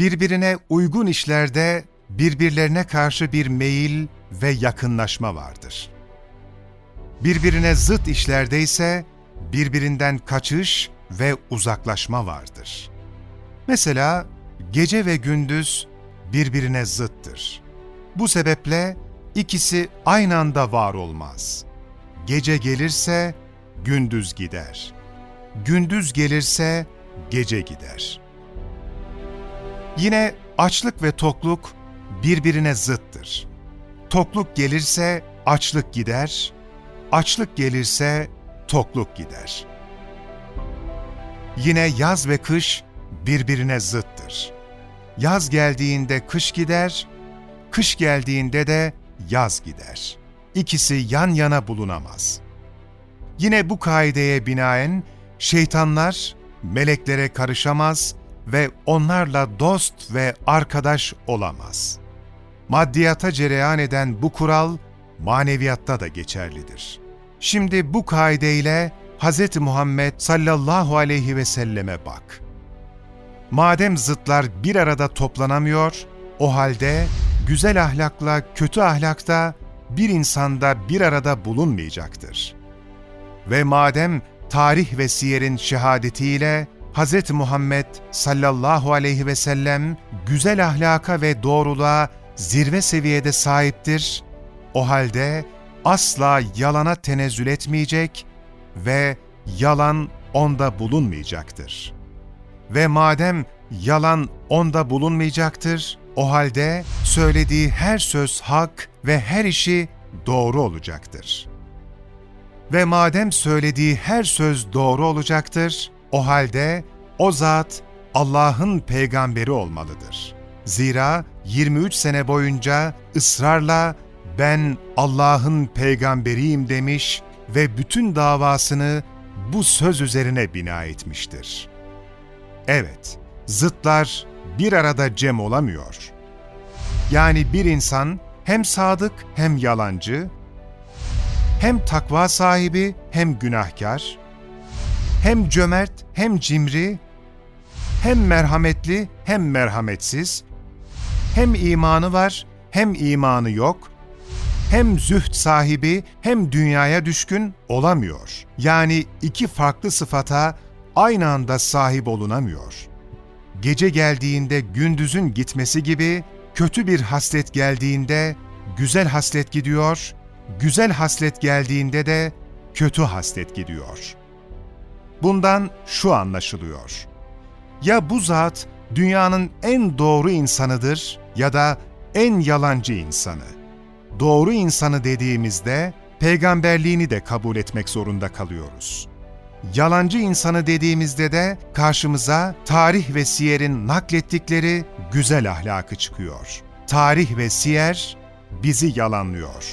birbirine uygun işlerde birbirlerine karşı bir meyil ve yakınlaşma vardır. Birbirine zıt işlerde ise birbirinden kaçış ve uzaklaşma vardır. Mesela gece ve gündüz birbirine zıttır. Bu sebeple ikisi aynı anda var olmaz. Gece gelirse gündüz gider. Gündüz gelirse gece gider. Yine açlık ve tokluk birbirine zıttır. Tokluk gelirse açlık gider, açlık gelirse tokluk gider. Yine yaz ve kış birbirine zıttır. Yaz geldiğinde kış gider, kış geldiğinde de yaz gider. İkisi yan yana bulunamaz. Yine bu kaideye binaen şeytanlar meleklere karışamaz ve onlarla dost ve arkadaş olamaz. Maddiyata cereyan eden bu kural maneviyatta da geçerlidir. Şimdi bu kaideyle Hz. Muhammed sallallahu aleyhi ve selleme bak. Madem zıtlar bir arada toplanamıyor, o halde güzel ahlakla kötü ahlakta bir insanda bir arada bulunmayacaktır. Ve madem tarih ve siyerin şehadetiyle Hz. Muhammed sallallahu aleyhi ve sellem güzel ahlaka ve doğruluğa zirve seviyede sahiptir, o halde asla yalana tenezzül etmeyecek ve yalan onda bulunmayacaktır. Ve madem yalan onda bulunmayacaktır, o halde söylediği her söz hak ve her işi doğru olacaktır. Ve madem söylediği her söz doğru olacaktır, o halde o zat Allah'ın peygamberi olmalıdır. Zira 23 sene boyunca ısrarla ben Allah'ın peygamberiyim demiş ve bütün davasını bu söz üzerine bina etmiştir. Evet, zıtlar bir arada cem olamıyor. Yani bir insan hem sadık hem yalancı, hem takva sahibi hem günahkar, hem cömert hem cimri, hem merhametli hem merhametsiz, hem imanı var hem imanı yok, hem zühd sahibi hem dünyaya düşkün olamıyor. Yani iki farklı sıfata aynı anda sahip olunamıyor. Gece geldiğinde gündüzün gitmesi gibi kötü bir haslet geldiğinde güzel haslet gidiyor, güzel haslet geldiğinde de kötü haslet gidiyor. Bundan şu anlaşılıyor. Ya bu zat dünyanın en doğru insanıdır ya da en yalancı insanı. Doğru insanı dediğimizde peygamberliğini de kabul etmek zorunda kalıyoruz. Yalancı insanı dediğimizde de karşımıza tarih ve siyerin naklettikleri güzel ahlakı çıkıyor. Tarih ve siyer bizi yalanlıyor.